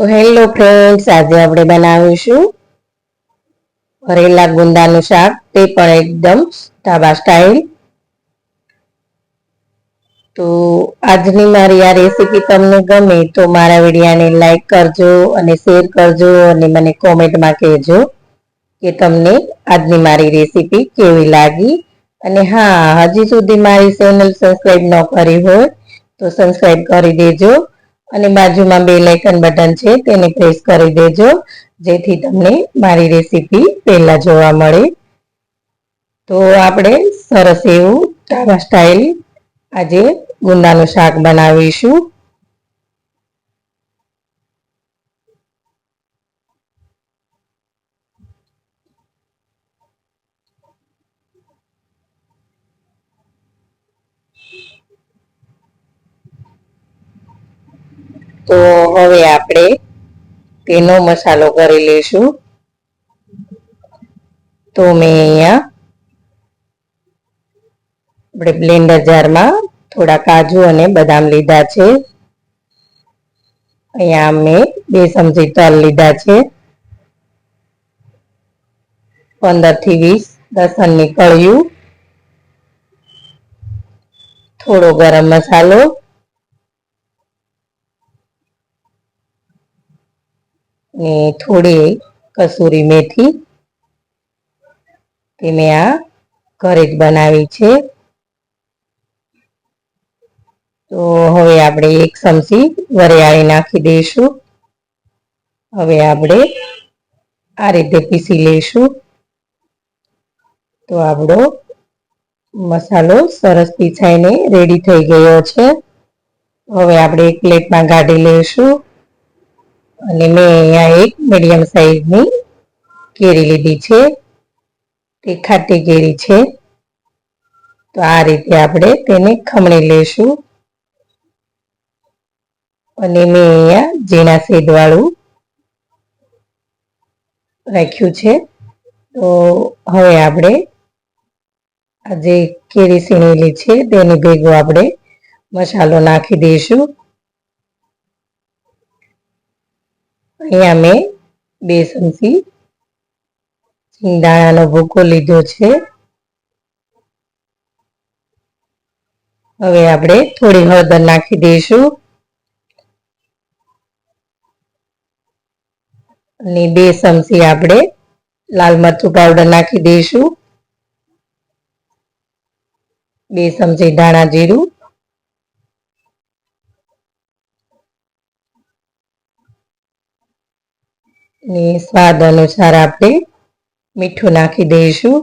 Hello friends આજે આપણે બનાવીશું ભરેલા ગુંદાનું શાક. તે પણ એકદમ ઢાબા સ્ટાઇલ તો આજની મારી આ રેસીપી તમને ગમે તો મારા વિડીયાને લાઈક કરજો અને શેર કરજો અને મને કોમેન્ટમાં કહેજો કે તમને આજની મારી રેસીપી કેવી લાગી. અને હા, હજી સુધી મારી ચેનલ સબસ્ક્રાઈબ ન કરી હોય તો સબસ્ક્રાઈબ કરી દેજો. અને બાજુમાં બે લાઇકન બટન છે તેને પ્રેસ કરી દેજો, જેથી તમને મારી રેસીપી પહેલા જોવા મળે. તો આપણે સરસ એવું ઢાબા સ્ટાઇલ આજે ગુંદાનું શાક બનાવીશું. તો હવે આપણે તેનો મસાલો કરી લઈશું. તો મેં અહીંયા આપણે બ્લેન્ડર જારમાં થોડા કાજુ અને બદામ લીધા છે. અહીંયા મેં બે ચમચી તલ લીધા છે. પંદરથી વીસ લસણની કળિયું થોડો ગરમ મસાલો. ને થોડી કસૂરી મેથી તે મેં આ ઘરે જ બનાવી છે. તો હવે આપણે એક ચમચી વરિયાળી નાખી દઈશું. હવે આપણે આ રીતે પીસી લઈશું. તો આપણો મસાલો સરસ પીછાઈને રેડી થઈ ગયો છે. હવે આપણે એક પ્લેટમાં કાઢી લઈશું. અને મેં અહીંયા એક મીડિયમ સાઈઝની કેરી લીધી છે. તે ખાટી કેરી છે. તો આ રીતે આપણે તેને ખમણી લઈશું અને મેં અહીંયા ઝીણા સેદવાળું રાખ્યું છે. તો હવે આપણે આ જે કેરી સીણેલી છે તેની ભેગો આપણે મસાલો નાખી દઈશું. અહીંયા મેં બે ચમચી સિંગદાણાનો ભૂકો લીધો છે. હવે આપણે થોડી હળદર નાખી દઈશું. અને બે ચમચી આપણે લાલ મરચું પાવડર નાખી દઈશું. બે ચમચી ધાણા જીરું. ને સ્વાદ અનુસાર આપણે મીઠું નાખી દઈશું.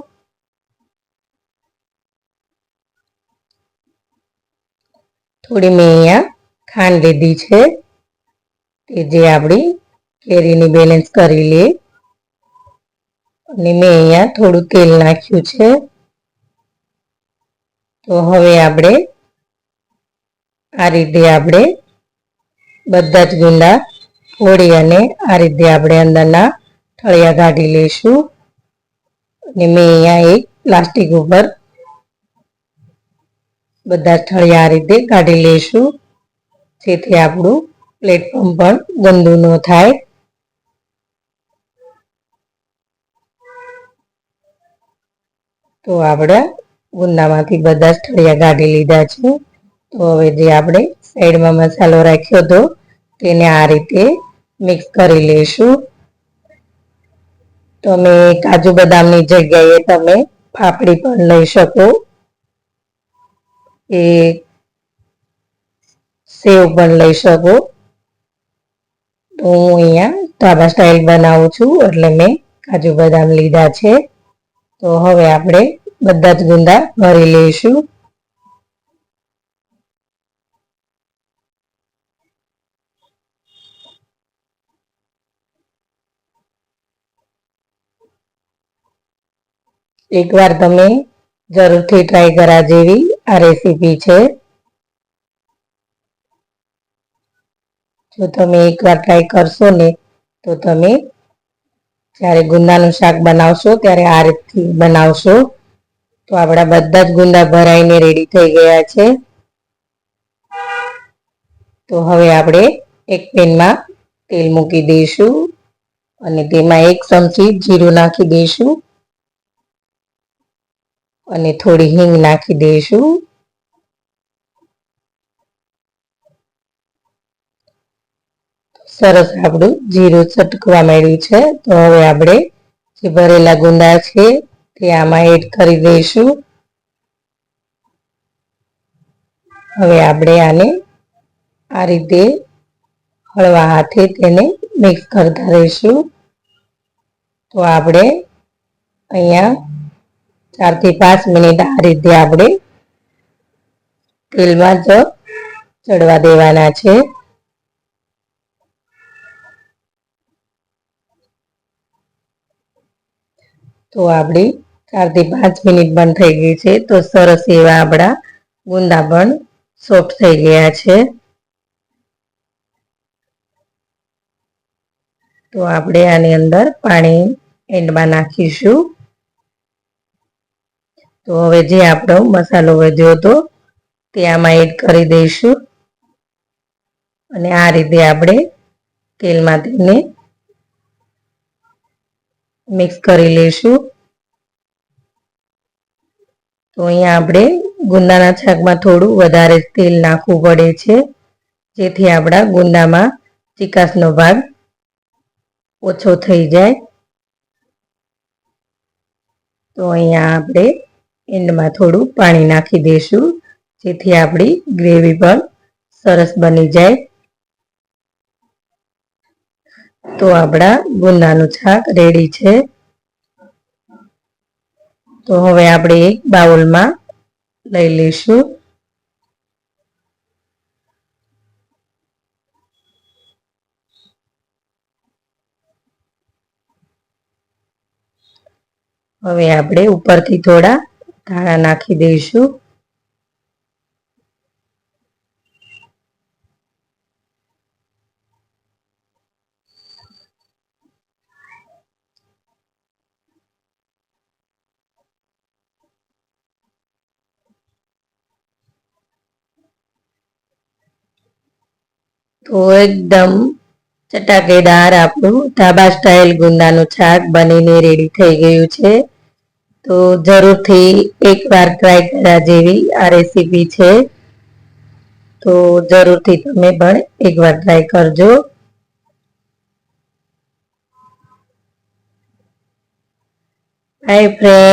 થોડી મેં અહીંયા ખાંડ લીધી છે કે જે આપણી કેરીની બેલેન્સ કરી લે. અને મેં અહીંયા થોડું તેલ નાખ્યું છે. તો હવે આપણે આ રીતે આપણે બધા જ ગુંદા ફોડી અને આ રીતે આપણે અંદરના ઠળિયા કાઢી લઈશું. અને મેં અહીંયા એક પ્લાસ્ટિક ઉપર બધા ઠળિયા આ રીતે કાઢી લઈશું. જેથી આપણું પ્લેટફોર્મ પણ ગંદુ ન થાય. તો આપણે ગુંદામાંથી બધા જ ઠળિયા કાઢી લીધા છે. તો હવે જે આપણે સાઈડમાં મસાલો રાખ્યો હતો, તેને આ રીતે મિક્સ કરી લઈશું. તમે કાજુ બદામની જગ્યાએ તમે ફાફડી પણ લઈ શકો. એ સેવ પણ લઈ શકો. તો હું અહીંયા ઢાબા સ્ટાઇલ બનાવું છું, એટલે મેં કાજુ બદામ લીધા છે. તો હવે આપણે બધા જ ગુંદા ભરી લઈશું. એકવાર તમે જરૂરથી ટ્રાય કરા જેવી આ રેસીપી છે. જો તમે એકવાર ટ્રાય કરશો ને, તો તમે જ્યારે ગુંદાનું શાક બનાવશો, ત્યારે આ રીતથી બનાવશો. તો આપણા બધા જ ગુંદા ભરાઈને રેડી થઈ ગયા છે. તો હવે આપણે એક પેનમાં તેલ મૂકી દઈશું અને તેમાં એક ચમચી જીરું નાખી દઈશું. અને થોડી હિંગ નાખી દઈશું. સરસ આપણું જીરું ચટકવા માંડ્યું છે. તો હવે આપણે જે ભરેલા ગુંદા છે તે આમાં એડ કરી દઈશું. હવે આપણે આને આ રીતે હળવા હાથે તેને મિક્સ કરતા રહીશું. તો આપણે અહીંયા ચારથી પાંચ મિનિટ આ રીતે આપણે તેલમાં ચડવા દેવાના છે. તો આપણી ચારથી પાંચ મિનિટ બંધ થઈ ગઈ છે. તો સરસ એવા આપણા ગુંદા પણ સોફ્ટ થઈ ગયા છે. તો આપણે આની અંદર પાણી એન્ડમાં નાખીશું. તો હવે જે આપણો મસાલો વધ્યો હતો, તે આમાં એડ કરી દઈશું. અને આ રીતે આપણે તેલમાં તેને મિક્સ કરી લઈશું. તો અહીંયા આપણે ગુંદાના શાકમાં થોડું વધારે તેલ નાખવું પડે છે, જેથી આપણા ગુંદામાં ચિકાસનો ભાગ ઓછો થઈ જાય. તો અહીંયા આપણે એન્ડમાં થોડું પાણી નાખી દઈશું, જેથી આપણી ગ્રેવી પણ સરસ બની જાય. તો આપણા ગુંદાનું છાક રેડી છે. તો હવે આપણે એક બાઉલમાં લઈ લઈશું. હવે આપણે ઉપરથી થોડા ધાણા નાખી દઈશું. તો એકદમ ચટાકેદાર આપણું ધાબા સ્ટાઇલ ગુંદાનું શાક બનીને રેડી થઈ ગયું છે. તો જરૂરથી એકવાર ટ્રાય કર્યા જેવી આ રેસીપી છે. તો જરૂરથી તમે પણ એકવાર ટ્રાય કરજો. By friend